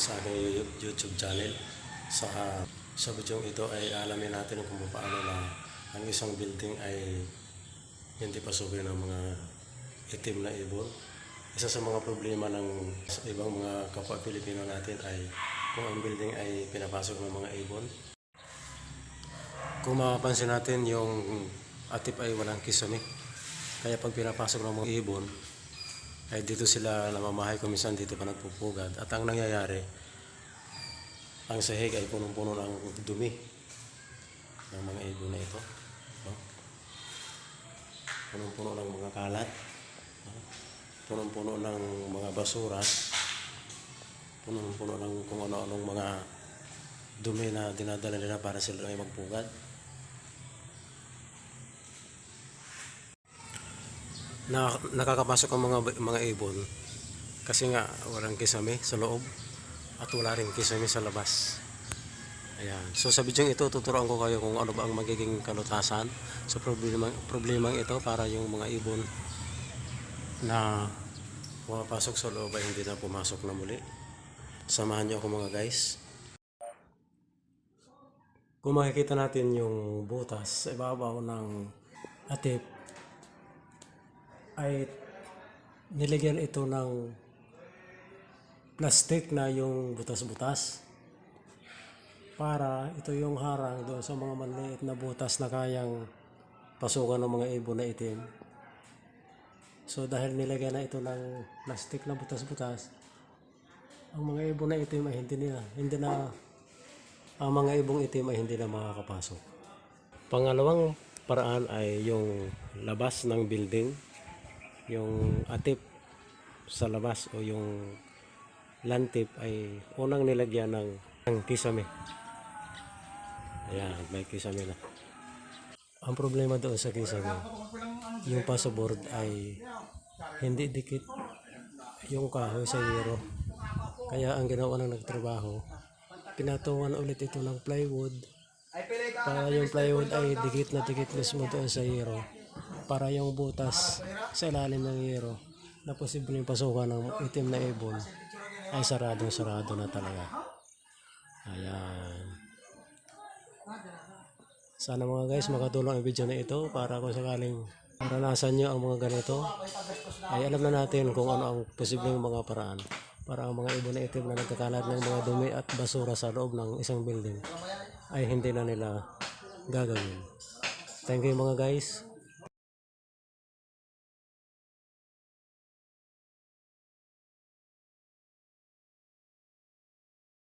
Ulit sa aking YouTube channel. Sa, sa video ito ay alamin natin kung paano na ang isang building ay hindi pasukin ng mga itim na ibon. Isa sa mga problema ng sa ibang mga kapwa Pilipino natin ay kung ang building ay pinapasok ng mga ibon. Kung mapapansin natin yung atip ay walang kisame. Kaya pag pinapasok ng mga ibon, ay dito sila namamahay kung minsan dito pa nagpupugad. At ang nangyayari, ang sahig ay punong-puno ng dumi ng mga ibon na ito. No? Punong-puno ng mga kalat. No? Punong-puno ng mga basura. Punong-puno ng kung ano-anong mga dumi na dinadala nila para sila ay magpugad. Na nakakapasok ang mga mga ibon kasi nga walang kisame sa loob at wala rin kisame sa labas. Ayan. So sa video ito tuturuan ko kayo kung ano ba ang magiging kalutasan sa problema problemang ito para yung mga ibon na pumapasok sa loob ay hindi na pumasok na muli. Samahan niyo ako mga guys. Kung makikita natin yung butas sa ibabaw ng atip ay nilagyan ito ng plastic na yung butas-butas para ito yung harang doon sa mga maliit na butas na kayang pasukan ng mga ibon na itim. So dahil nilagyan na ito ng plastic na butas-butas, ang mga ibon na itim ay hindi na, hindi na, ang mga ibong itim ay hindi na makakapasok. Pangalawang paraan ay yung labas ng building yung atip sa labas o yung lantip ay unang nilagyan ng, ng kisame. Ayan, may kisame na. Ang problema doon sa kisame, yung passport ay hindi dikit yung kahoy sa hero. Kaya ang ginawa ng nagtrabaho, pinatungan ulit ito ng plywood para yung plywood ay dikit na dikit mismo doon sa hero para yung butas sa ilalim ng hero na posibleng pasukan ng itim na ibon ay saradong sarado na talaga. Ayan. Sana mga guys makatulong ang video na ito para kung sakaling maranasan nyo ang mga ganito ay alam na natin kung ano ang posibleng mga paraan para ang mga ibon na itim na nagkakalat ng mga dumi at basura sa loob ng isang building ay hindi na nila gagawin. Thank you mga guys.